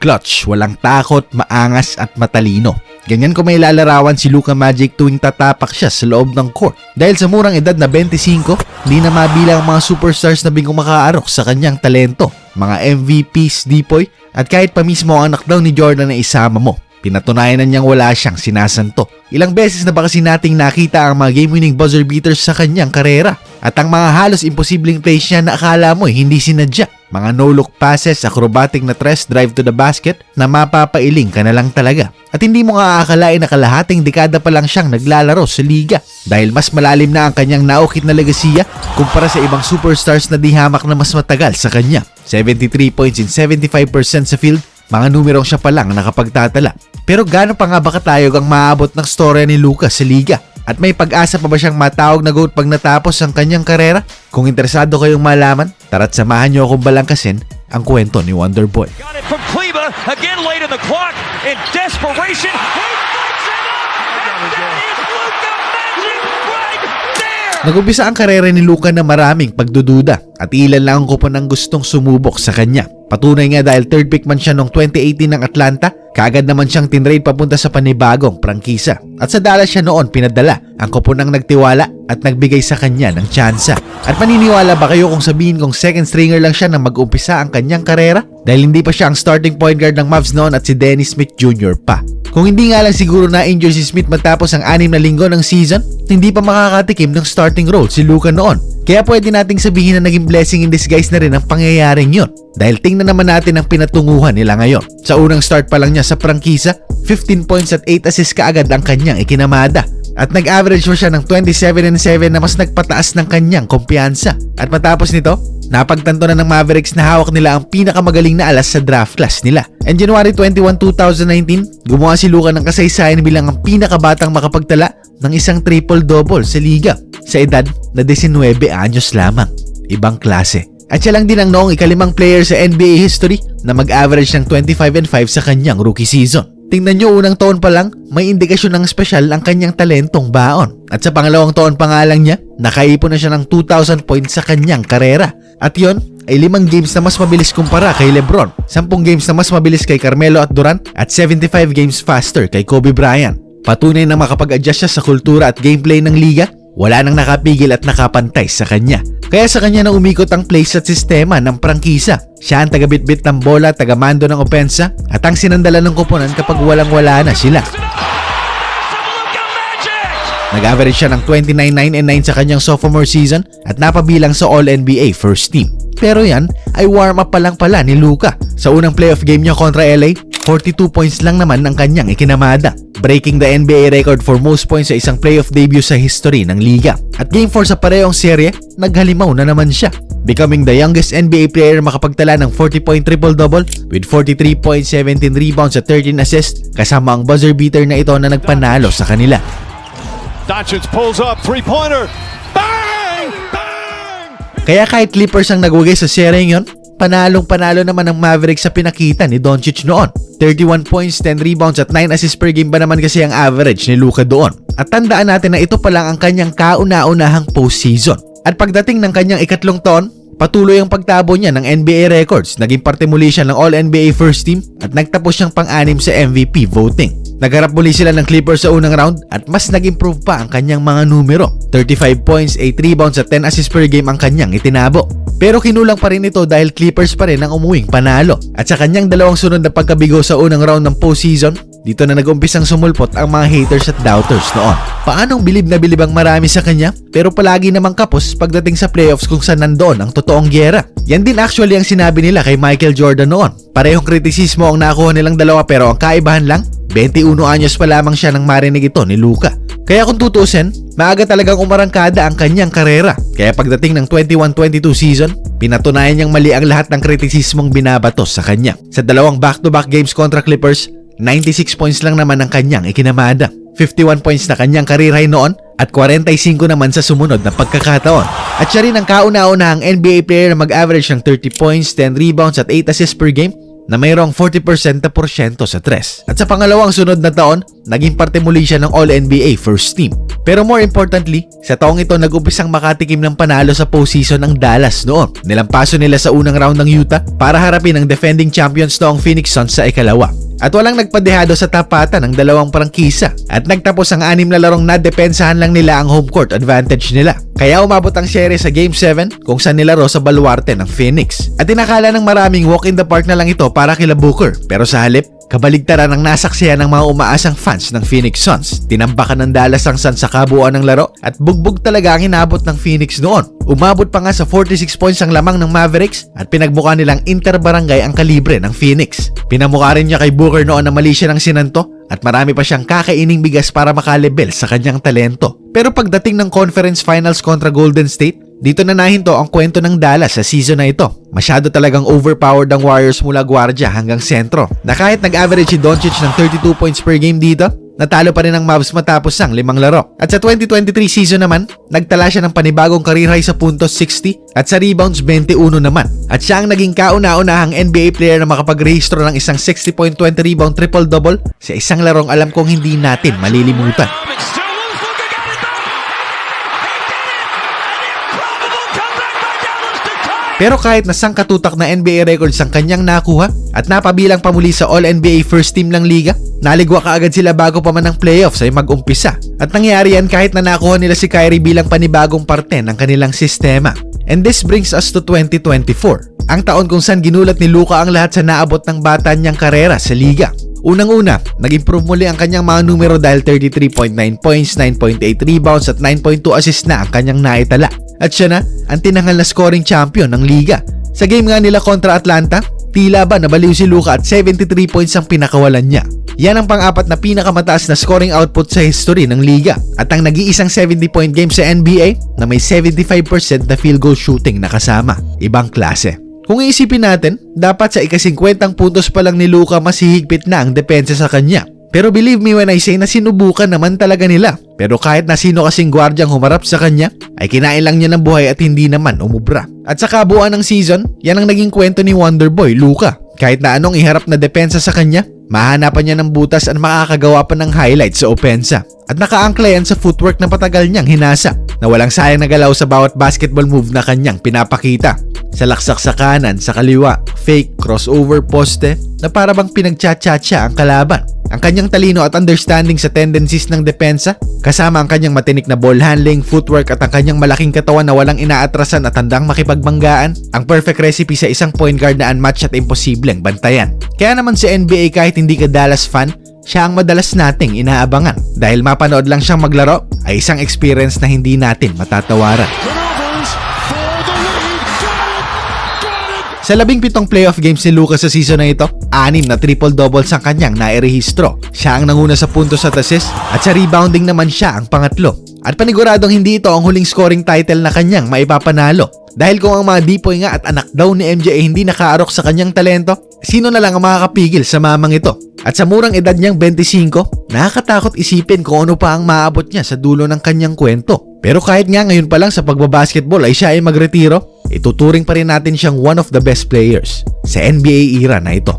Clutch, walang takot, maangas at matalino. Ganyan ko may lalarawan si Luka Magic tuwing tatapak siya sa loob ng court. Dahil sa murang edad na 25, hindi na mabilang ang mga superstars na bingong makaarok sa kanyang talento. Mga MVPs, Dipoy, at kahit pa mismo ang anak daw ni Jordan na isama mo. Pinatunayan na niyang wala siyang sinasanto. Ilang beses na ba kasi nating nakita ang mga game-winning buzzer beaters sa kanyang karera? At ang mga halos imposibleng plays niya na akala mo hindi sinadya. Mga no-look passes, acrobatic na tres drive to the basket na mapapailing ka na lang talaga. At hindi mo aakalain na kalahating dekada pa lang siyang naglalaro sa liga. Dahil mas malalim na ang kanyang naukit na legasiya kumpara sa ibang superstars na di hamak na mas matagal sa kanya. 73 points in 75% sa field, mga numerong siya pa lang nakapagtatala. Pero gaano pa nga ba katayog ang maabot ng storya ni Lucas sa liga? At may pag-asa pa ba siyang matawag na GOAT pag natapos ang kanyang karera? Kung interesado kayong malaman, tara't samahan niyo akong balangkasin ang kwento ni Wonderboy. Got it from Kleba, again late in the clock, in desperation, he puts it up! And that is Luka Magic right there! Nagumpisa ang karera ni Luka na maraming pagdududa at ilan lang ang kupon ang gustong sumubok sa kanya. Patunay nga dahil third pick man siya noong 2018 ng Atlanta, kaagad naman siyang tinrade papunta sa panibagong prangkisa. At sa Dallas siya noon pinadala ang kupon ng nagtiwala at nagbigay sa kanya ng tsansa. At maniniwala ba kayo kung sabihin kong second stringer lang siya nang mag-umpisa ang kanyang karera? Dahil hindi pa siya ang starting point guard ng Mavs noon at si Dennis Smith Jr. pa. Kung hindi nga lang siguro na-injure si Smith matapos ang anim na linggo ng season, hindi pa makakatikim ng starting role si Luka noon. Kaya pwede nating sabihin na naging blessing in disguise na rin ang pangyayaring yun. Dahil tingnan naman natin ang pinatunguhan nila ngayon. Sa unang start pa lang niya sa prangkisa, 15 points at 8 assists kaagad ang kanyang ikinamada. At nag-average mo siya ng 27 and 7 na mas nagpataas ng kanyang kumpiyansa. At matapos nito, napagtanto na ng Mavericks na hawak nila ang pinakamagaling na alas sa draft class nila. And January 21, 2019, gumawa si Luka ng kasaysayan bilang ang pinakabatang makapagtala ng isang triple-double sa liga sa edad na 19 anyos lamang. Ibang klase. At siya lang din ang noong ikalimang player sa NBA history na mag-average ng 25 and 5 sa kanyang rookie season. Tingnan nyo unang taon pa lang, may indikasyon ng espesyal ang kanyang talentong baon. At sa pangalawang taon pa nga lang niya, nakaipon na siya ng 2,000 points sa kanyang karera. At yon ay limang games na mas mabilis kumpara kay Lebron, 10 games na mas mabilis kay Carmelo at Durant, at 75 games faster kay Kobe Bryant. Patunay na makapag-adjust siya sa kultura at gameplay ng liga, wala nang nakapigil at nakapantay sa kanya. Kaya sa kanya na umikot ang plays at sistema ng prangkisa. Siya ang tagabitbit ng bola, tagamando ng opensa, at ang sinandala ng koponan kapag walang-wala na sila. Nag-average siya ng 29, 9, and 9 sa kanyang sophomore season at napabilang sa All-NBA first team. Pero yan ay warm-up pa lang pala ni Luka. Sa unang playoff game niya kontra LA, 42 points lang naman ang kanyang ikinamada, breaking the NBA record for most points sa isang playoff debut sa history ng liga. At game 4 sa parehong serye, naghalimaw na naman siya, becoming the youngest NBA player makapagtala ng 40-point triple-double with 43 points, 17 rebounds at 13 assists kasama ang buzzer beater na ito na nagpanalo sa kanila. Doncic pulls up, three-pointer. Bang! Bang! Kaya kahit Clippers ang nagwagay sa seryeng yon, panalong panalo naman ang Mavericks sa pinakita ni Doncic noon. 31 points, 10 rebounds at 9 assists per game ba naman kasi ang average ni Luka doon. At tandaan natin na ito pa lang ang kanyang kauna-unahang postseason. At pagdating ng kanyang ikatlong taon, patuloy ang pagtabo niya ng NBA records. Naging parte muli siya ng All-NBA First Team at nagtapos siyang pang-anim sa MVP voting. Nagharap muli sila ng Clippers sa unang round at mas nag-improve pa ang kanyang mga numero. 35 points, 8 rebounds at 10 assists per game ang kanyang itinabo. Pero kinulang pa rin ito dahil Clippers pa rin ang umuwing panalo. At sa kanyang dalawang sunod na pagkabigo sa unang round ng postseason, dito na nag-umpisang sumulpot ang mga haters at doubters noon. Paanong bilib na bilib ang marami sa kanya pero palagi namang kapos pagdating sa playoffs kung saan nandoon ang totoong gyera. Yan din actually ang sinabi nila kay Michael Jordan noon. Parehong kritisismo ang nakuha nilang dalawa pero ang kaibahan lang, 21 anyos pa lamang siya nang marinig ito ni Luka. Kaya kung tutusin, maaga talagang umarangkada ang kanyang karera. Kaya pagdating ng 21-22 season, pinatunayan niyang mali ang lahat ng kritisismong binabatos sa kanya. Sa dalawang back-to-back games kontra Clippers, 96 points lang naman ang kanyang ikinamada. 51 points na kanyang high noon at 45 naman sa sumunod na pagkakataon. At siya rin ang kauna-unahang NBA player na mag-average ng 30 points, 10 rebounds at 8 assists per game na mayroong 40% na porsyento sa tres. At sa pangalawang sunod na taon, naging parte muli siya ng All-NBA First Team. Pero more importantly, sa taong ito nag-umpisang makatikim ng panalo sa postseason ng Dallas noon. Nilampaso nila sa unang round ng Utah para harapin ang defending champions noong Phoenix Suns sa ikalawa. At walang nagpadehado sa tapatan ng dalawang prangkisa at nagtapos ang anim na larong nadepensahan lang nila ang home court advantage nila. Kaya umabot ang series sa Game 7 kung saan nilaro sa baluarte ng Phoenix. At inakala ng maraming walk in the park na lang ito para kila Booker pero sa halip Kabaligtaran ang nasaksiyan ng mga umaasang fans ng Phoenix Suns. Tinambakan ng Dallas ang Suns sa kabuuan ng laro at bugbog talaga ang inabot ng Phoenix noon. Umabot pa nga sa 46 points ang lamang ng Mavericks at pinagbuka nilang interbarangay ang kalibre ng Phoenix. Pinamukha rin niya kay Booker noon na mali siya ng sinanto at marami pa siyang kakaining bigas para makalebel sa kanyang talento. Pero pagdating ng conference finals kontra Golden State, dito na nahinto ang kwento ng Dallas sa season na ito. Masyado talagang overpowered ang Warriors mula gwardiya hanggang sentro. Na kahit nag-average si Doncic ng 32 points per game dito, natalo pa rin ang Mavs matapos ang limang laro. At sa 2023 season naman, nagtala siya ng panibagong career high sa puntos 60 at sa rebounds 21 naman. At siya ang naging kauna-unahang NBA player na makapagrehistro ng isang 60.20 rebound triple-double sa isang larong alam kong hindi natin malilimutan. Pero kahit na sangkatutak na NBA records ang kanyang nakuha at napabilang pa muli sa All-NBA First Team ng liga, naligwa kaagad sila bago pa man ang playoffs ay mag-umpisa. At nangyari yan kahit na nakuha nila si Kyrie bilang panibagong parte ng kanilang sistema. And this brings us to 2024, ang taon kung saan ginulat ni Luka ang lahat sa naabot ng bata niyang karera sa liga. Unang-una, nag-improve muli ang kanyang mga numero dahil 33.9 points, 9.8 rebounds at 9.2 assists na ang kanyang naitala. At siya na ang tinanghal na scoring champion ng liga. Sa game nga nila kontra Atlanta, tila ba nabaliw si Luka at 73 points ang pinakawalan niya. Yan ang pang-apat na pinakamataas na scoring output sa history ng liga at ang nag-iisang 70-point game sa NBA na may 75% na field goal shooting na kasama. Ibang klase. Kung iisipin natin, dapat sa ika-50 puntos pa lang ni Luka mas hihigpit na ang depensa sa kanya. Pero believe me when I say na sinubukan naman talaga nila. Pero kahit na sino kasing gwardyang humarap sa kanya, ay kinain lang niya ng buhay at hindi naman umubra. At sa kabuuan ng season, yan ang naging kwento ni Wonderboy, Luka. Kahit na anong iharap na depensa sa kanya, mahanapan niya ng butas at makakagawa pa ng highlights sa opensa. At nakaangkla yan sa footwork na patagal niyang hinasa na walang sayang na galaw sa bawat basketball move na kanyang pinapakita. Sa laksak sa kanan, sa kaliwa, fake, crossover, poste, na para bang pinagtsatsa ang kalaban. Ang kanyang talino at understanding sa tendencies ng depensa, kasama ang kanyang matinik na ball handling, footwork at ang kanyang malaking katawan na walang inaatrasan at handang makipagbanggaan, ang perfect recipe sa isang point guard na unmatched at imposibleng bantayan. Kaya naman sa NBA kahit hindi ka Dallas fan, siya ang madalas nating inaabangan. Dahil mapanood lang siyang maglaro, ay isang experience na hindi natin matatawaran. Sa labing pitong playoff games ni Lucas sa season na ito, anim na triple-doubles ang kanyang nairehistro. Siya ang nanguna sa puntos at assist at sa rebounding naman siya ang pangatlo. At paniguradong hindi ito ang huling scoring title na kanyang maipapanalo. Dahil kung ang mga dipoy nga at anak daw ni MJ ay hindi nakaarok sa kanyang talento, sino na lang ang makakapigil sa mamang ito? At sa murang edad niyang 25, nakakatakot isipin kung ano pa ang maabot niya sa dulo ng kanyang kwento. Pero kahit nga ngayon pa lang sa pagbabasketball ay siya ay magretiro, ituturing pa rin natin siyang one of the best players sa NBA era na ito.